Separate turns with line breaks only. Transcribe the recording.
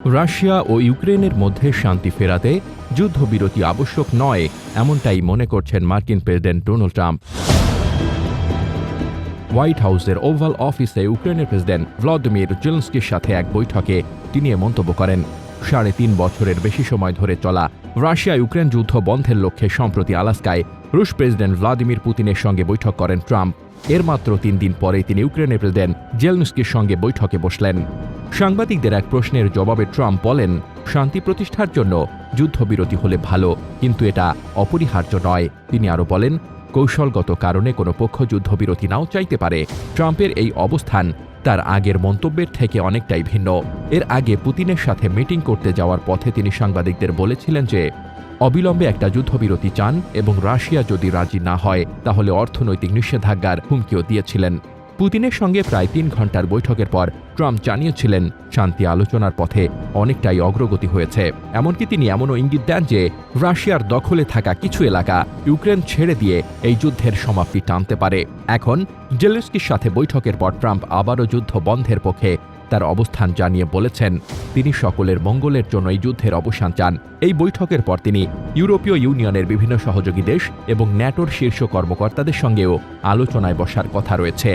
Russia ও ইউক্রেনের মধ্যে শান্তি ফেরাতে যুদ্ধবিরতি আবশ্যক নয়, এমনটাই মনে করছেন মার্কিন প্রেসিডেন্ট ডোনাল্ড ট্রাম্প। হোয়াইট হাউসের ওভাল অফিসে ইউক্রেনের প্রেসিডেন্ট ভ্লাদিমির জেলেন্সকির সাথে এক বৈঠকে তিনি এ মন্তব্য করেন। সাড়ে তিন বছরের বেশি সময় ধরে চলা রাশিয়া ইউক্রেন যুদ্ধ বন্ধের লক্ষ্যে সম্প্রতি আলাস্কায় রুশ প্রেসিডেন্ট ভ্লাদিমির পুতিনের সঙ্গে বৈঠক করেন ট্রাম্প। এর মাত্র তিন দিন পরে তিনি ইউক্রেনের প্রেসিডেন্ট জেলনস্কির সঙ্গে বৈঠকে বসলেন। সাংবাদিকদের এক প্রশ্নের জবাবে ট্রাম্প বলেন, শান্তি প্রতিষ্ঠার জন্য যুদ্ধবিরতি হলে ভালো, কিন্তু এটা অপরিহার্য নয়। তিনি আরও বলেন, কৌশলগত কারণে কোনো পক্ষ যুদ্ধবিরতি নাও চাইতে পারে। ট্রাম্পের এই অবস্থান তার আগের মন্তব্যের থেকে অনেকটাই ভিন্ন। এর আগে পুতিনের সাথে মিটিং করতে যাওয়ার পথে তিনি সাংবাদিকদের বলেছিলেন যে অবিলম্বে একটা যুদ্ধবিরতি চান এবং রাশিয়া যদি রাজি না হয়, তাহলে অর্থনৈতিক নিষেধাজ্ঞার হুমকিও দিয়েছিলেন। পুতিনের সঙ্গে প্রায় তিন ঘণ্টার বৈঠকের পর ট্রাম্প জানিয়েছিলেন, শান্তি আলোচনার পথে অনেকটাই অগ্রগতি হয়েছে। এমনকি তিনি এমনও ইঙ্গিত দেন যে, রাশিয়ার দখলে থাকা কিছু এলাকা ইউক্রেন ছেড়ে দিয়ে এই যুদ্ধের সমাপ্তি টানতে পারে। এখন জেলেস্কির সাথে বৈঠকের পর ট্রাম্প আবারও যুদ্ধ বন্ধের পক্ষে তার অবস্থান জানিয়ে বলেছেন, তিনি সকলের মঙ্গলের জন্য এই যুদ্ধের অবসান চান। এই বৈঠকের পর তিনি ইউরোপীয় ইউনিয়নের বিভিন্ন সহযোগী দেশ এবং ন্যাটোর শীর্ষ কর্মকর্তাদের সঙ্গেও আলোচনায় বসার কথা রয়েছে।